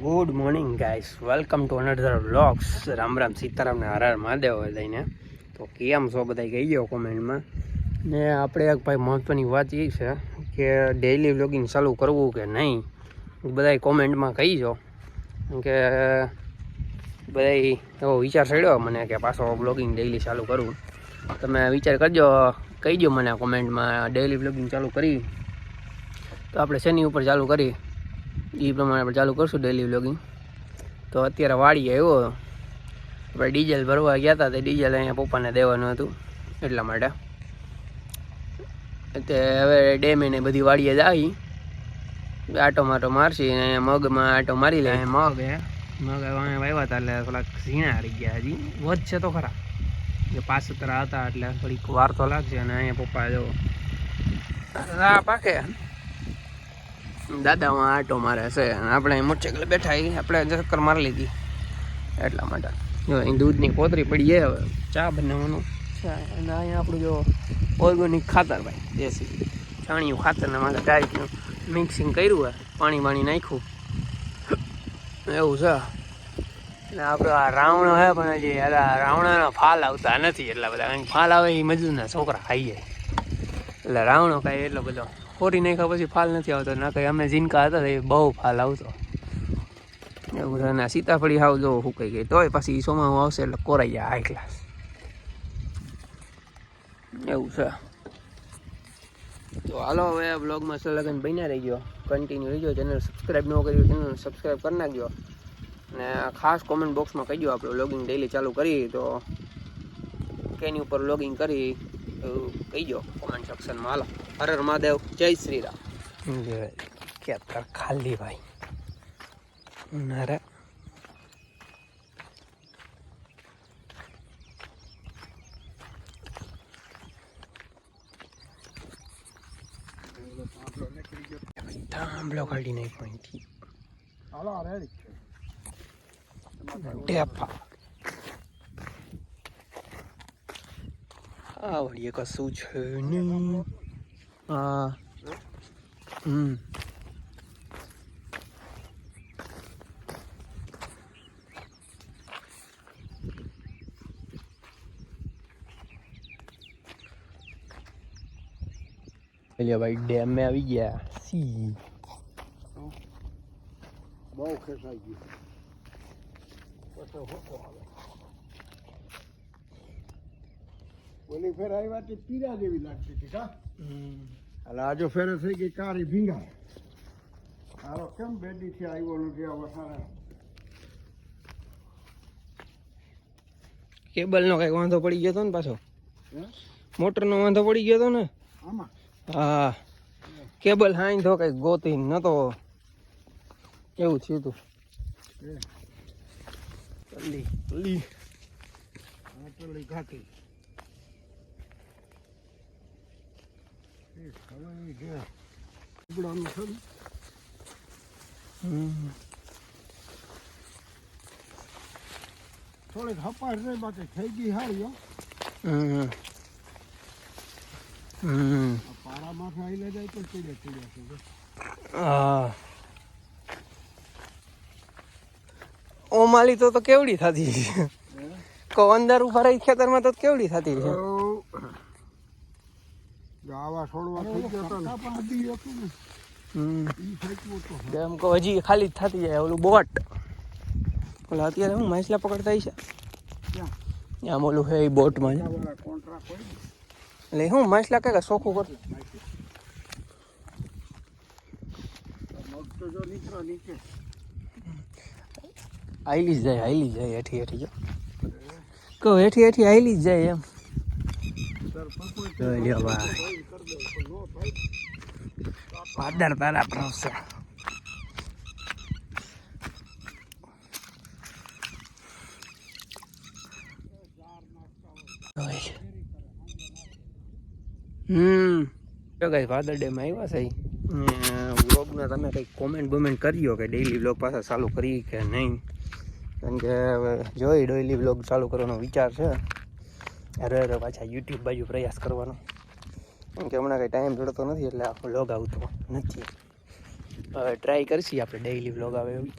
Good morning guys welcome to another vlogs Ram Ram. Sitaram ને હર હર મહાદેવ લઈને. તો કેમ છો બધા? કહી ગયો કોમેન્ટમાં? ને આપણે એક ભાઈ મહત્ત્વની વાત એ છે કે ડેઇલી વ્લોગિંગ ચાલુ કરવું કે નહીં? બધા કોમેન્ટમાં કહીજો. કે બધા એવો વિચાર ચડ્યો મને કે પાછો બ્લોગિંગ ડેઈલી ચાલુ કરવું તમે વિચાર કરજો. કહીજો મને કોમેન્ટમાં ડેઈલી વ્લોગિંગ ચાલુ કરી. તો આપણે શેની ઉપર ચાલુ કરી? એ પ્રમાણે આપણે ચાલુ કરશું ડેલી વ્લોગિંગ તો અત્યારે વાડી આવ્યો. આપણે ડીઝલ ભરવા ગયા હતા તે ડીઝલ અહીંયા પપ્પાને દેવાનું હતું એટલા માટે. તે હવે ડેમે ને બધી વાડીએ જાય આટો માટો મારશી અને મગમાં આટો મારી લે. મગ હે. મગ અહીંયા વાવ્યા હતા એટલે થોડાક ઝીણા હારી ગયા હજી. વધશે તો ખરા. જે પાસતરા હતા એટલે થોડીક વાર તો લાગશે અને અહીંયા પપ્પા જો. આ પાકે દાદામાં આટો મારે છે અને આપણે મોટરસાઇકલ બેઠા એ આપણે ચક્કર મારી લીધી. એટલા માટે. જો અહીં દૂધની કોતરી પડી હવે. ચા બનાવવાનું. અને અહીંયા આપણું જો ઓર્ગોનિક ખાતર ભાઈ દેશી. છાણિયું ખાતરને મારે ગાય મિક્સિંગ કર્યું હોય. પાણી પાણી નાખ્યું. એવું છે. એટલે આપણો આ રાવણ હોય પણ હજી રાવણાના ફાલ આવતા નથી એટલા બધા. કારણ કે ફાલ આવે એ મજૂરના છોકરા ખાઈ જાય એટલે રાવણો કાંઈ એટલો બધો. ફોરી નાખ્યા પછી ફાલ નથી આવતો. ના કંઈ અમે ઝીનકા હતા એ બહુ ફાલ આવતો. એવું અને સીતાફળી હાવ જો સુકાઈ ગઈ. તોય પછી સોમાં આવશે એટલે કોરાઈ જાય હાઈ ક્લાસ એવું છે. તો હાલો હવે બ્લોગમાં સલગન બન્યા રહી ગયો કન્ટિન્યુ રહી ગયો ચેનલ સબસ્ક્રાઈબ ન કર્યું ચેનલ સબસ્ક્રાઈબ કરી નાખજો. અને ખાસ કોમેન્ટ બોક્સમાં કહી દો આપણે લોગિંગ ડેલી ચાલુ કરી. તો કેની ઉપર લોગિંગ કરી. કહીજો કોમેન્ટ સેક્શનમાં હાલો. હર હર મહાદેવ. જય શ્રી રામ કે ખાલી ભાઈ. નારે થાંભલો કાઢી નાખ્યો અહીંથી ટેપા આવડીએ કશું છે નહીં. હા. હમ. એટલે ભાઈ ડેમમાં આવી ગયા. સી. બહુ ખેંચાઈ ગયું. પછી હોકો આવે. ઓલી ફેર આવ્યા તે પીરા જેવી લાગતી હતી કા? એટલે આજો ફેરે થઈ ગઈ કારી ભીંગા હારો કેમ બેડી થી આવ્યો નથી આ વસારા કેબલ નો કઈ વાંધો પડી ગયો હતો ને પાછો? મોટરનો મોટર નો વાંધો પડી ગયો હતો ને? આમાં? હા. કેબલ હાઈ તો કઈ ગોતી નતો એવું થયું તું? જલ્દી જલ્દી ઘાટી એ ખવાય છે ઉગડાનું છે ને હમ. થોડીક હપાર રહી બાકી થઈ ગઈ હારી હો હમ. હમ. આ પારા માથે આવી લે જાય તો ચીડે ચીડે ઓમાલી તો તો કેવડી થતી છે કો અંદર ઊભા રહી ખેતરમાં તો કેવડી થતી છે આવા છોડવા થઈ ગયો તો ને. પાડી હતું ને. હમ. ઈ ફેંકવું તો એમ કહો હજી ખાલી જ થતી જાય ઓલું બોટ. ઓલા અત્યારે હું માછલા પકડતા છે આમ ઓલું હે બોટમાં. એટલે હું માછલા કઈ સોખું કર? આઈલી જ જાય આઈલી જ જાય હેઠી હેઠી જો. કહો હેઠી હેઠી આઈલી જ જાય એમ. લ્યો ભાઈ પાદર તારા પ્રોફેસર હમ. જો ફાધર ડે માં આવ્યા છે વ્લોગમાં તમે કંઈક કોમેન્ટ બોમેન્ટ કરજો કે ડેઈલી વ્લોગ પાછા ચાલુ કરી કે નહીં કારણ કે હવે જોઈ ડેઈલી વ્લોગ ચાલુ કરવાનો વિચાર છે અરે અરે, પાછા યુટ્યુબ બાજુ પ્રયાસ કરવાનો. કેમ કે હમણાં કંઈ ટાઈમ જડતો નથી, એટલે આ વ્લોગ આવતો નથી. હવે ટ્રાય કરશી આપણે ડેઈલી વ્લોગ આવે એવી.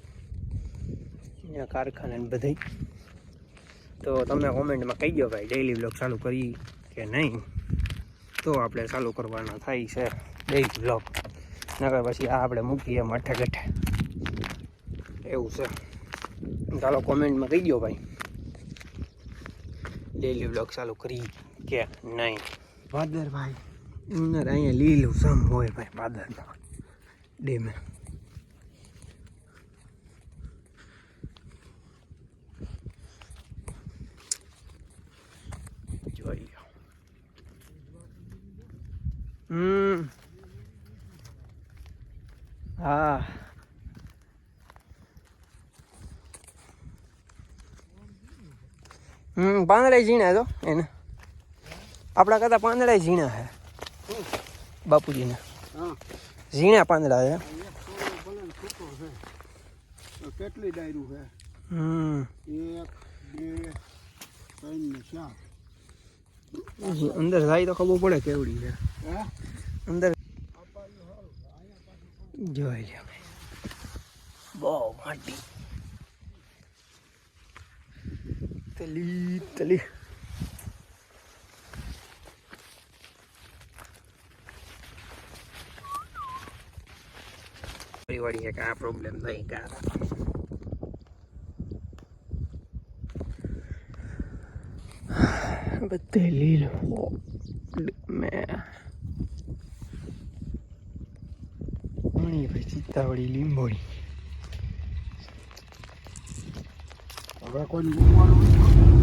અહીંયા કારખાને બધે તો તમે કોમેન્ટમાં કહી દો ભાઈ ડેઈલી વ્લોગ ચાલુ કરી કે નહીં? તો આપણે ચાલુ કરવાના થાય છે ડેઈલી વ્લોગ નકર પછી આ આપણે મૂકીએ મઠે ગઠે એવું છે. ચાલો કોમેન્ટમાં કહી દો ભાઈ. ડેઈલી બ્લોગ ચાલુ કરી કે નહીં. ભાદર ભાઈ અંદર અહીંયા લીલું સમ હોય ભાઈ ભાદરમાં ડેમે જોઈ લો હમ હા હમ પાંદડા ઝીણા તો એને. આપણા કરતા પાંદડા ઝીણા હે બાપુજીને. હા. ઝીણા પાંદડા છે. છે કેટલી ડાયરું છે? હમ. એક બે ત્રણ ને ચાર. અંદર જાય તો ખબર પડે કેવડી છે. અંદર જોઈ લે બહુ માટી. તલી તલી પરિવારી એક આ પ્રોબ્લેમ નહીં ગયા બધે લીલો મેં પાણી પછી સીતાવળી લીંબોળી હવે કોઈ